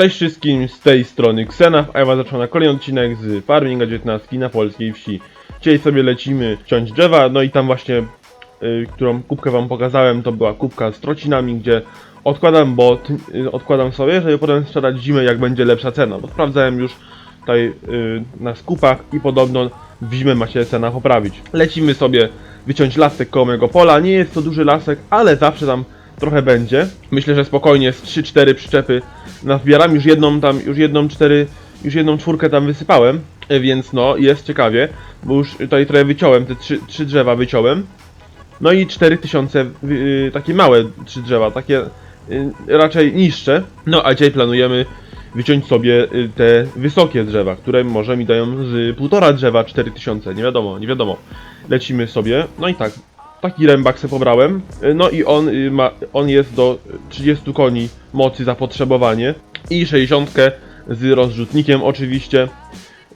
Cześć wszystkim, z tej strony Xenaf, a ja zaczynam na kolejny odcinek z Farminga 19 na polskiej wsi. Dzisiaj sobie lecimy ciąć drzewa, no i tam właśnie, y, którą kubkę wam pokazałem, to była kubka z trocinami, gdzie odkładam, bo y, odkładam sobie, żeby potem sprzedać zimę, jak będzie lepsza cena, bo sprawdzałem już tutaj y, na skupach i podobno w zimę ma się cena poprawić. Lecimy sobie wyciąć lasek koło mojego pola, nie jest to duży lasek, ale zawsze tam trochę będzie. Myślę, że spokojnie z 3-4 przyczepy nazbieram, już jedną tam, już jedną cztery, już jedną czwórkę tam wysypałem, e, więc no, jest ciekawie, bo już tutaj trochę wyciąłem, te trzy, trzy drzewa wyciąłem. No i 4000, yy, takie małe trzy drzewa, takie yy, raczej niższe. No a dzisiaj planujemy wyciąć sobie te wysokie drzewa, które może mi dają z półtora drzewa 4000, nie wiadomo, nie wiadomo. Lecimy sobie, no i tak, taki rębak se pobrałem, y, no i on y, ma, on jest do 30 koni mocy zapotrzebowanie i 60 z rozrzutnikiem oczywiście,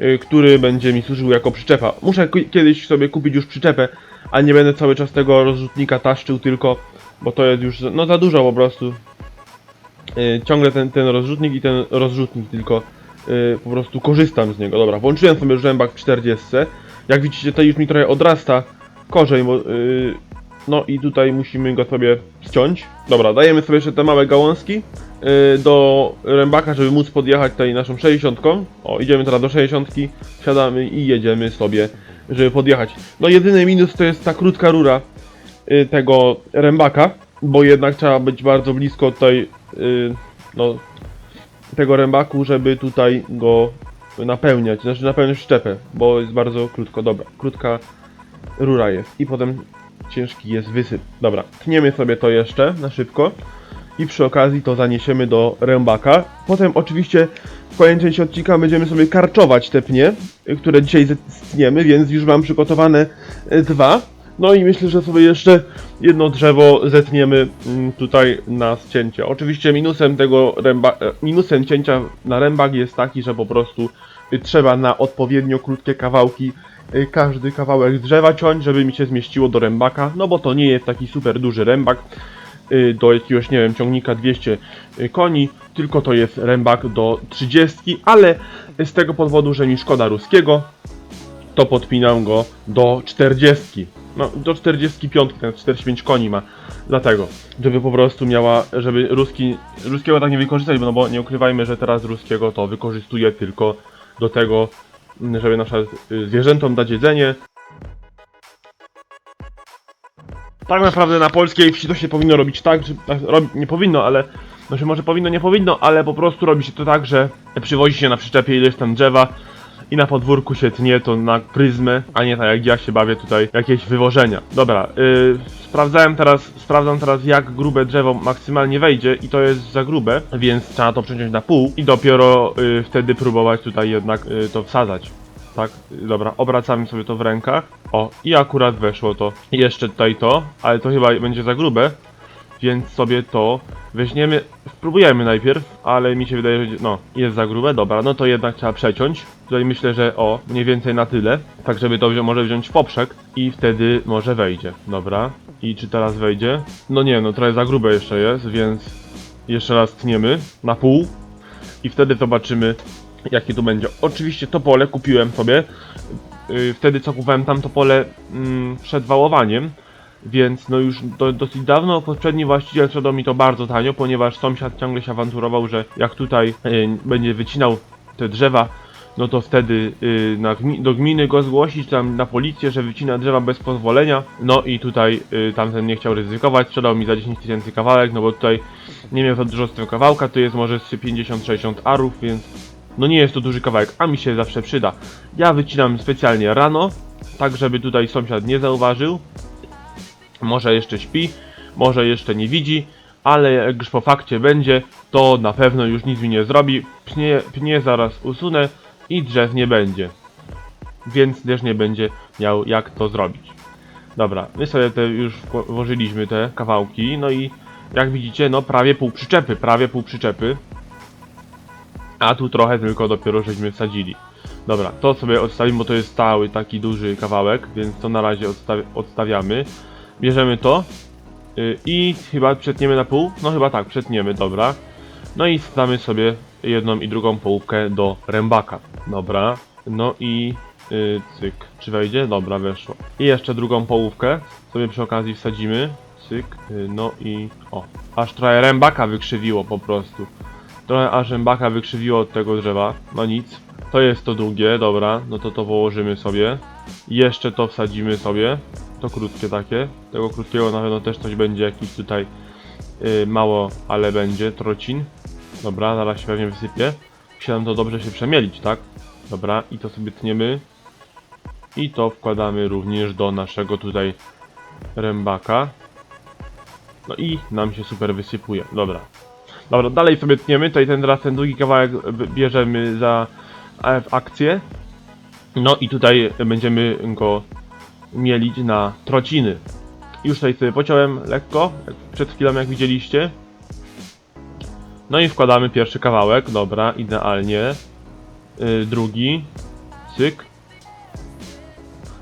y, który będzie mi służył jako przyczepa. Muszę kiedyś sobie kupić już przyczepę, a nie będę cały czas tego rozrzutnika taszczył tylko, bo to jest już no za dużo po prostu. Ciągle ten, ten rozrzutnik i ten rozrzutnik tylko po prostu korzystam z niego. Dobra, włączyłem sobie rzębak w 40. Jak widzicie, to już mi trochę odrasta korzeń, bo y, no i tutaj musimy go sobie ściąć. Dobra, dajemy sobie jeszcze te małe gałązki y, do rębaka, żeby móc podjechać tutaj naszą 60. O, idziemy teraz do 60, siadamy i jedziemy sobie, żeby podjechać. No jedyny minus to jest ta krótka rura y, tego rębaka, bo jednak trzeba być bardzo blisko tutaj y, no, tego rębaku, żeby tutaj go napełniać, znaczy napełniać szczepę, bo jest bardzo krótko, dobra, krótka rura jest i potem ciężki jest wysyp. Dobra, tniemy sobie to jeszcze na szybko i przy okazji to zaniesiemy do rębaka. Potem oczywiście w kolejnej części odcinka będziemy sobie karczować te pnie, które dzisiaj zetniemy, więc już mam przygotowane y, dwa. No i myślę, że sobie jeszcze jedno drzewo zetniemy mm, tutaj na cięcie. Oczywiście minusem tego ręba, e, minusem cięcia na rębak jest taki, że po prostu trzeba na odpowiednio krótkie kawałki każdy kawałek drzewa ciąć, żeby mi się zmieściło do rębaka, no bo to nie jest taki super duży rębak y, do jakiegoś, nie wiem, ciągnika 200 koni, tylko to jest rębak do 30, ale z tego powodu, że mi szkoda ruskiego, to podpinam go do 40. No, do 45, ten 45 koni ma. Dlatego, żeby po prostu miała, żeby ruski, ruskiego tak nie wykorzystać, no bo nie ukrywajmy, że teraz ruskiego to wykorzystuje tylko do tego, żeby na przykład y, zwierzętom dać jedzenie. Tak naprawdę na polskiej wsi to się powinno robić tak, że tak, robi, nie powinno, ale znaczy może powinno, nie powinno, ale po prostu robi się to tak, że przywozi się na przyczepie ileś tam drzewa i na podwórku się tnie to na pryzmę, a nie tak jak ja się bawię tutaj jakieś wywożenia. Dobra, yy, sprawdzałem teraz, sprawdzam teraz jak grube drzewo maksymalnie wejdzie i to jest za grube, więc trzeba to przeciąć na pół i dopiero yy, wtedy próbować tutaj jednak yy, to wsadzać. Tak, dobra, obracamy sobie to w rękach. O, i akurat weszło to. Jeszcze tutaj to, ale to chyba będzie za grube, więc sobie to weźmiemy, spróbujemy najpierw, ale mi się wydaje, że no, jest za grube, dobra, no to jednak trzeba przeciąć. Tutaj myślę, że o, mniej więcej na tyle, tak żeby to wzią, może wziąć w poprzek i wtedy może wejdzie, dobra. I czy teraz wejdzie? No nie, no trochę za grube jeszcze jest, więc jeszcze raz tniemy na pół i wtedy zobaczymy jakie tu będzie. Oczywiście to pole kupiłem sobie, yy, wtedy co kupowałem tam to pole mm, przed wałowaniem, więc no już do, dosyć dawno poprzedni właściciel sprzedał mi to bardzo tanio, ponieważ sąsiad ciągle się awanturował, że jak tutaj y, będzie wycinał te drzewa, no to wtedy y, na do gminy go zgłosić, tam na policję, że wycina drzewa bez pozwolenia. No i tutaj y, tamten nie chciał ryzykować, sprzedał mi za 10 tysięcy kawałek, no bo tutaj nie miał za dużo z tego kawałka, to jest może z 50-60 arów, więc no nie jest to duży kawałek, a mi się zawsze przyda. Ja wycinam specjalnie rano, tak żeby tutaj sąsiad nie zauważył, może jeszcze śpi, może jeszcze nie widzi, ale jak już po fakcie będzie, to na pewno już nic mi nie zrobi. Pnie, pnie zaraz usunę i drzew nie będzie. Więc też nie będzie miał jak to zrobić. Dobra, my sobie te już włożyliśmy te kawałki, no i jak widzicie, no prawie pół przyczepy, prawie pół przyczepy. A tu trochę tylko dopiero żeśmy wsadzili. Dobra, to sobie odstawimy, bo to jest stały taki duży kawałek, więc to na razie odstawi odstawiamy. Bierzemy to yy, i chyba przetniemy na pół. No chyba tak, przetniemy, dobra. No i wstamy sobie jedną i drugą połówkę do rębaka. Dobra, no i y, cyk. Czy wejdzie? Dobra, weszło. I jeszcze drugą połówkę sobie przy okazji wsadzimy. Cyk, y, no i o. Aż trochę rębaka wykrzywiło po prostu. Trochę aż rębaka wykrzywiło od tego drzewa. No nic. To jest to długie, dobra, no to to położymy sobie. Jeszcze to wsadzimy sobie. To krótkie takie. Tego krótkiego na pewno też coś będzie jakiś tutaj y, mało, ale będzie trocin. Dobra, zaraz się pewnie wysypie. Musi nam to dobrze się przemielić, tak? Dobra, i to sobie tniemy. I to wkładamy również do naszego tutaj rębaka. No i nam się super wysypuje. Dobra. Dobra, dalej sobie tniemy. Tutaj ten teraz ten drugi kawałek bierzemy za w akcję. No i tutaj będziemy go mielić na trociny. Już tutaj sobie pociąłem lekko, przed chwilą jak widzieliście. No i wkładamy pierwszy kawałek, dobra, idealnie. Yy, drugi, cyk.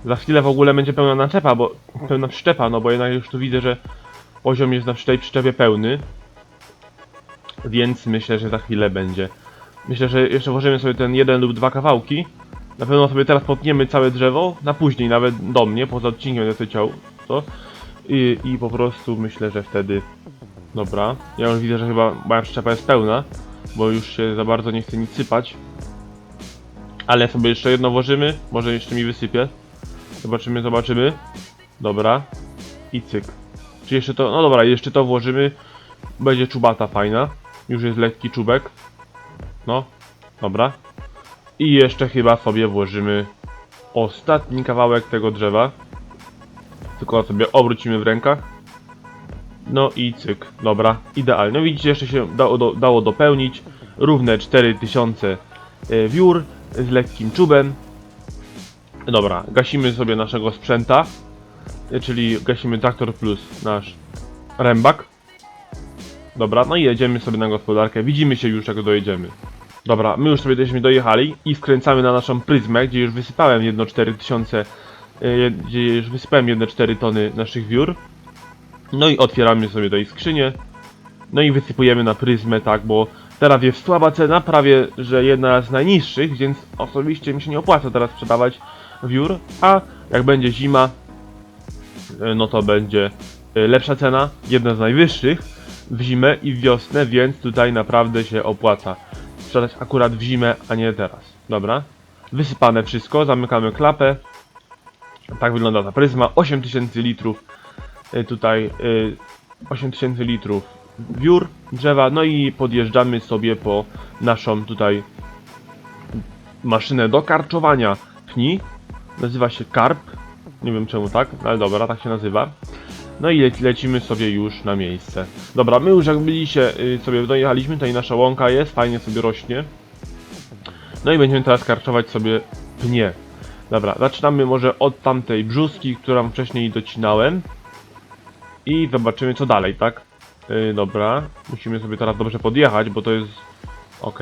Za chwilę w ogóle będzie pełna naczepa, bo pełna przyczepa, no bo jednak już tu widzę, że poziom jest na tej przyczepie pełny. Więc myślę, że za chwilę będzie. Myślę, że jeszcze włożymy sobie ten jeden lub dwa kawałki. Na pewno sobie teraz potniemy całe drzewo, na później nawet do mnie, poza odcinkiem będę ciął, to. I, I po prostu myślę, że wtedy... Dobra, ja już widzę, że chyba moja przyczepa jest pełna, bo już się za bardzo nie chce nic sypać. Ale sobie jeszcze jedno włożymy, może jeszcze mi wysypie. Zobaczymy, zobaczymy. Dobra. I cyk. Czy jeszcze to, no dobra, jeszcze to włożymy. Będzie czubata fajna. Już jest lekki czubek. No, dobra. I jeszcze chyba sobie włożymy ostatni kawałek tego drzewa. Tylko sobie obrócimy w rękach. No i cyk, dobra, idealnie. No widzicie, jeszcze się dało, do, dało dopełnić. Równe 4000 e, wiór z lekkim czubem. Dobra, gasimy sobie naszego sprzęta. e, Czyli gasimy traktor plus nasz rębak. Dobra, no i jedziemy sobie na gospodarkę. Widzimy się już jak dojedziemy. Dobra, my już sobie żeśmy dojechali i wkręcamy na naszą pryzmę, gdzie już wysypałem jedno 4000, yy, gdzie już wysypałem jedne 4 tony naszych wiór. No i otwieramy sobie tutaj skrzynię. No i wysypujemy na pryzmę, tak, bo teraz jest słaba cena, prawie że jedna z najniższych, więc osobiście mi się nie opłaca teraz sprzedawać wiór, a jak będzie zima, yy, no to będzie yy, lepsza cena, jedna z najwyższych w zimę i w wiosnę, więc tutaj naprawdę się opłaca sprzedać akurat w zimę, a nie teraz. Dobra. Wysypane wszystko, zamykamy klapę. Tak wygląda ta pryzma. 8000 litrów y, tutaj y, 8000 litrów wiór, drzewa, no i podjeżdżamy sobie po naszą tutaj maszynę do karczowania pni. Nazywa się karp. Nie wiem czemu tak, ale dobra, tak się nazywa. No i leci, lecimy sobie już na miejsce. Dobra, my już jak byliście, y, sobie dojechaliśmy, tutaj nasza łąka jest, fajnie sobie rośnie. No i będziemy teraz karczować sobie pnie. Dobra, zaczynamy może od tamtej brzuski, którą wcześniej docinałem. I zobaczymy co dalej, tak? Yy, dobra, musimy sobie teraz dobrze podjechać, bo to jest... ok.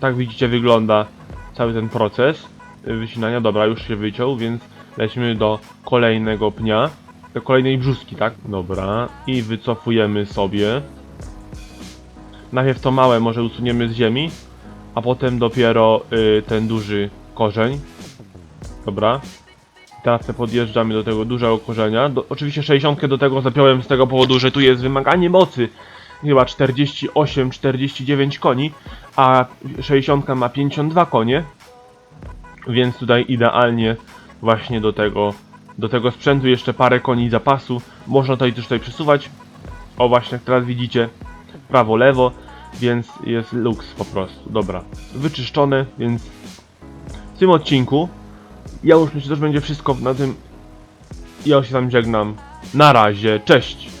Tak widzicie wygląda cały ten proces wycinania. Dobra, już się wyciął, więc lecimy do kolejnego pnia do kolejnej brzuski, tak? Dobra. I wycofujemy sobie. Najpierw to małe może usuniemy z ziemi, a potem dopiero y, ten duży korzeń. Dobra. Teraz te podjeżdżamy do tego dużego korzenia. Do, oczywiście 60 do tego zapiąłem z tego powodu, że tu jest wymaganie mocy. Chyba 48-49 koni, a 60 ma 52 konie. Więc tutaj idealnie właśnie do tego do tego sprzętu jeszcze parę koni zapasu. Można tutaj też tutaj przesuwać. O właśnie, jak teraz widzicie, prawo, lewo, więc jest luks po prostu. Dobra, wyczyszczone, więc w tym odcinku ja już myślę, że to już będzie wszystko na tym. Ja już się tam żegnam. Na razie, cześć!